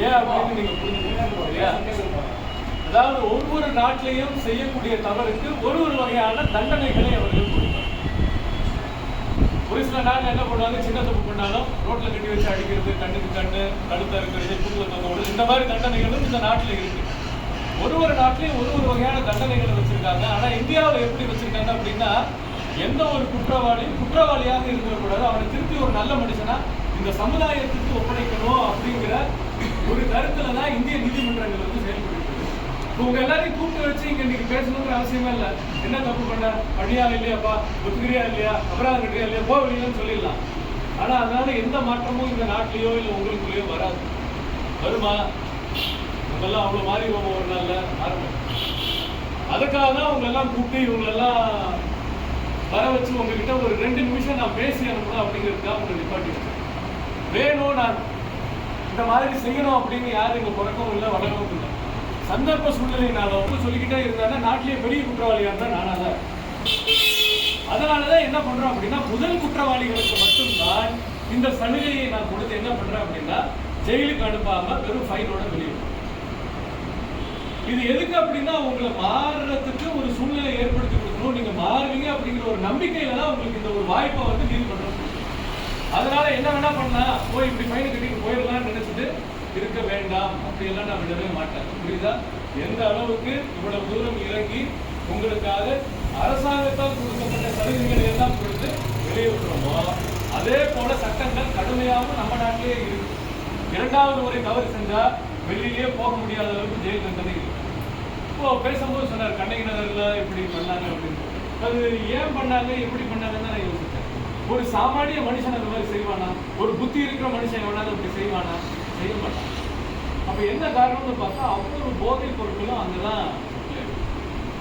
ஏன் அப்படின்னு நீங்க புரிஞ்சுக்கணும் அதாவது ஒவ்வொரு நாட்டிலையும் செய்யக்கூடிய தவறுக்கு ஒரு ஒரு வகையான தண்டனைகளை அவர்கள் கொடுப்பாங்க. ஒரு சில நாள் என்ன பண்ணுவாங்க சின்ன தப்பு பண்ணாலும் ரோட்ல கட்டி வச்சு அடிக்கிறது கண்ணுக்கு கண்ணு கழுத்த இருக்கிறது தூக்கில் தொங்க இந்த மாதிரி தண்டனைகளும் இந்த நாட்டில் இருக்கு. ஒரு ஒரு நாட்டிலையும் ஒரு ஒரு வகையான தண்டனைகளை வச்சிருக்காங்க. ஆனா இந்தியாவில் எப்படி வச்சிருக்காங்க அப்படின்னா எந்த ஒரு குற்றவாளியும் குற்றவாளியாக இருக்கக்கூடாது அவனை திருப்பி ஒரு நல்ல மனுஷனா இந்த சமுதாயத்துக்கு ஒப்படைக்கணும் அப்படிங்கிற ஒரு கருத்துல தான் இந்திய நீதிமன்றங்கள் வந்து செயல்பட்டு உங்க எல்லாரையும் கூப்பிட்டு வச்சு இங்க இன்னைக்கு பேசணுங்கிற அவசியமே இல்லை. என்ன தப்பு பண்ண? அடியா இல்லையாப்பா? ஒத்துக்கிறியா இல்லையா? அபராதம் கட்டியா இல்லையா? போக வெளியிலன்னு சொல்லிடலாம். ஆனா அதனால எந்த மாற்றமும் இந்த நாட்டிலேயோ இல்லை உங்களுக்குள்ளேயோ வராது. வருமா? நம்மெல்லாம் அவ்வளோ மாறி போவோம் ஒரு நாள்ல? ஆரம்பம் அதுக்காக தான் உங்களெல்லாம் கூப்பிட்டு இவங்களெல்லாம் வர வச்சு உங்ககிட்ட ஒரு ரெண்டு நிமிஷம் நான் பேசி அனுப்பணும் அப்படிங்கிறதுக்காக உங்களை நிப்பாட்டி வேணும் நான் இந்த மாதிரி செய்யணும் அப்படின்னு யாரும் இங்கே பிறக்கவும் இல்லை வளரவும் இல்லை. சந்தர்ப்ப சூழ்நிலையினாலும் சொல்லிக்கிட்டே இருந்தாங்கன்னா நாட்டிலேயே பெரிய குற்றவாளியா இருந்தால் நானாக தான் அதனாலதான் என்ன பண்ணுறோம் அப்படின்னா முதல் குற்றவாளிகளுக்கு மட்டும்தான் இந்த சலுகையை நான் கொடுத்து என்ன பண்றேன் அப்படின்னா ஜெயிலுக்கு அனுப்பாம வெறும் ஃபைனோட வெளியிடும் இது எதுக்கு அப்படின்னா உங்களை மாறுறதுக்கு ஒரு சூழ்நிலை ஏற்படுத்தி கொடுக்கணும். நீங்க மாறுவீங்க அப்படிங்கிற ஒரு நம்பிக்கையில தான் உங்களுக்கு இந்த ஒரு வாய்ப்பை வந்து அதனால என்ன வேணா பண்ணலாம். போய் இப்படி ஃபைன் கட்டிட்டு போயிடலாம்னு நினைச்சிட்டு இருக்க வேண்டாம். அப்படியெல்லாம் நான் விடவே மாட்டேன். புரியுதா? எந்த அளவுக்கு இவ்வளவு தூரம் இறங்கி உங்களுக்காக அரசாங்கத்தால் கொடுக்கப்பட்ட சலுகைகளை எல்லாம் கொடுத்து வெளியே விட்டுறோமோ அதே போல சட்டங்கள் கடுமையாகவும் நம்ம நாட்டிலேயே இருக்கு. இரண்டாவது முறை தவறு செஞ்சா வெளியிலேயே போக முடியாத அளவுக்கு ஜெயில் தண்டனை இருக்கு இப்போ பேசும்போது சொன்னார் கண்ணகி நகர்ல இப்படி பண்ணாங்க அப்படின்னு. அது ஏன் பண்ணாங்க? எப்படி பண்ணாங்கன்னு நான் யோசிச்சேன் ஒரு சாமானிய மனுஷன் அந்த மாதிரி செய்வானா? ஒரு புத்தி இருக்கிற மனுஷன் எவனாலும் அப்படி செய்வானா? செய்ய மாட்டான். அப்ப என்ன காரணம்னு பார்த்தா அவ்வளவு போதைப் பொருட்களும் அங்கதான் இருக்கு.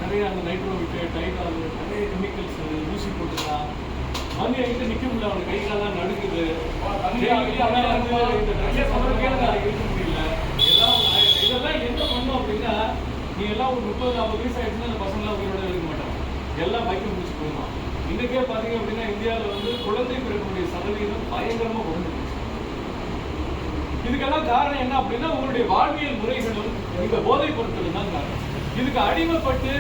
நிறைய அந்த நைட்ரோவிட்டு டைட்டால் நிறைய கெமிக்கல்ஸ் ஊசி போட்டுக்கலாம் வந்து என்கிட்ட நிக்க முடியல அவனுக்கு கை காலெல்லாம் நடுக்குது இருக்க முடியல. இதெல்லாம் நான் இதெல்லாம் என்ன பண்ணும் அப்படின்னா நீ எல்லாம் ஒரு முப்பது நாற்பது வயசு ஆயிடுச்சுன்னா அந்த பசங்களாம் உயிரோட எல்லாம் பைக்கை முடிச்சு போயிடுவான் இன்றைக்கே பார்த்தீங்க அப்படின்னா இந்தியாவில் வந்து குழந்தை பிறக்கக்கூடிய சதவீதம் பயங்கரமாக குறைஞ்சிருச்சு. இதுக்கெல்லாம் காரணம் என்ன அப்படின்னா உங்களுடைய வாழ்வியல் முறைகளும் இந்த போதைப் பொருட்களும் தான் காரணம். இதுக்கு அடிமைப்பட்டு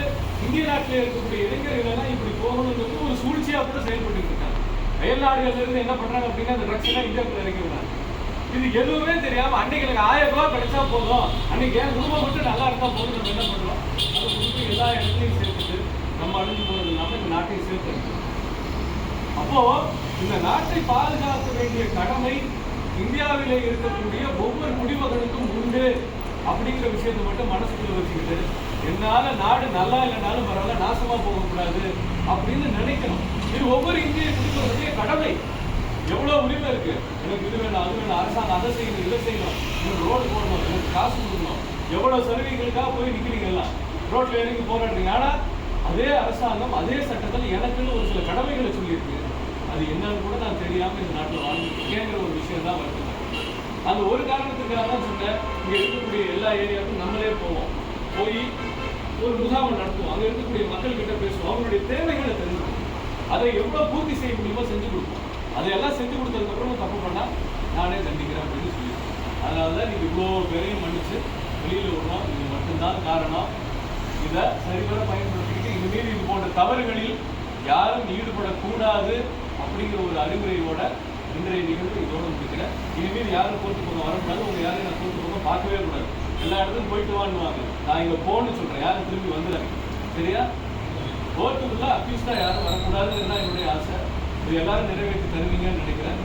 இந்திய நாட்டில் இருக்கக்கூடிய இளைஞர்கள் எல்லாம் இப்படி போகணுங்கிறது ஒரு சூழ்ச்சியாக கூட செயல்பட்டு இருக்காங்க. அயல் நாடுகள்ல இருந்து என்ன பண்றாங்க அப்படின்னா அந்த ட்ரக்ஸ் எல்லாம் இந்தியாவுக்குள்ள இறக்கி இது எதுவுமே தெரியாம அன்னைக்கு எனக்கு ஆயிரம் ரூபாய் கிடைச்சா போதும். அன்னைக்கு என் குடும்பம் மட்டும் நல்லா இருந்தா போதும் நம்ம என்ன பண்றோம்? அது எல்லா இடத்துலையும் சேர்த்துட்டு நம்ம அழிஞ்சு போறது இல்லாமல் இந்த நாட்டையும் சேர்த்து அப்போ இந்த நாட்டை பாதுகாக்க வேண்டிய கடமை இந்தியாவிலே இருக்கக்கூடிய ஒவ்வொரு குடிமகனுக்கும் உண்டு அப்படிங்கிற விஷயத்தை மட்டும் மனசுக்குள்ள வச்சுக்கிட்டு என்னால நாடு நல்லா இல்லைனாலும் பரவாயில்ல நாசமா போகக்கூடாது அப்படின்னு நினைக்கணும். இது ஒவ்வொரு இந்திய குடிமகனுடைய கடமை. எவ்வளவு உரிமை இருக்கு? எனக்கு இது வேணும் அது வேணும் அரசாங்கம் அதை செய்யணும் இதை செய்யணும். எனக்கு ரோடு போடணும் எனக்கு காசு கொடுக்கணும். எவ்வளவு சலுகைகளுக்காக போய் நிக்கிறீங்க எல்லாம்? ரோட்டில் இறங்கி போராடுறீங்க. ஆனா அதே அரசாங்கம் அதே சட்டத்தில் எனக்குன்னு ஒரு சில கடமைகளை சொல்லியிருக்கு. அது என்னன்னு கூட நான் தெரியாமல் இந்த நாட்டில் வாழ்ந்துருக்கேங்கிற ஒரு விஷயம் தான் வருது. அந்த ஒரு காரணத்துக்காக தான் சொன்னேன் இங்கே இருக்கக்கூடிய எல்லா ஏரியாவுக்கும் நம்மளே போவோம். போய் ஒரு முகாமை நடத்துவோம். அங்கே இருக்கக்கூடிய மக்கள்கிட்ட பேசுவோம். அவங்களுடைய தேவைகளை தெரிஞ்சுக்கணும் அதை எவ்வளோ பூர்த்தி செய்ய முடியுமோ செஞ்சு கொடுப்போம். அதையெல்லாம் செஞ்சு கொடுத்ததுக்கப்புறம் தப்பு பண்ணால் நானே தண்டிக்கிறேன் அப்படின்னு சொல்லியிருக்கேன் அதனால தான் நீங்கள் இவ்வளோ பேரையும் மன்னிச்சு வெளியில் விடுறோம். இது மட்டும்தான் காரணம். இதை சரிவர பயன்படுத்த தவறுகளில் யாரும் ஈடுபடக்கூடாது அப்படிங்கிற ஒரு அறிவுரையோட இன்றைய நிகழ்வு இதோடு முடிக்கிறேன். இனிமேல் யாரும் கூட்டு போக வரக்கூடாது. உங்க யாரையும் நான் கோர்ட்டு போக பார்க்கவே கூடாது. எல்லா இடத்துக்கும் போயிட்டு வாங்குவாங்க நான் இங்க போன்னு சொல்றேன். யாரும் திரும்பி வந்துடுறாங்க சரியா? கோர்ட்டுக்குள்ள அக்யூஸ்டா யாரும் வரக்கூடாதுங்கிறது தான் என்னுடைய ஆசை. இது எல்லாரும் நிறைவேற்றி தருவீங்கன்னு நினைக்கிறேன்.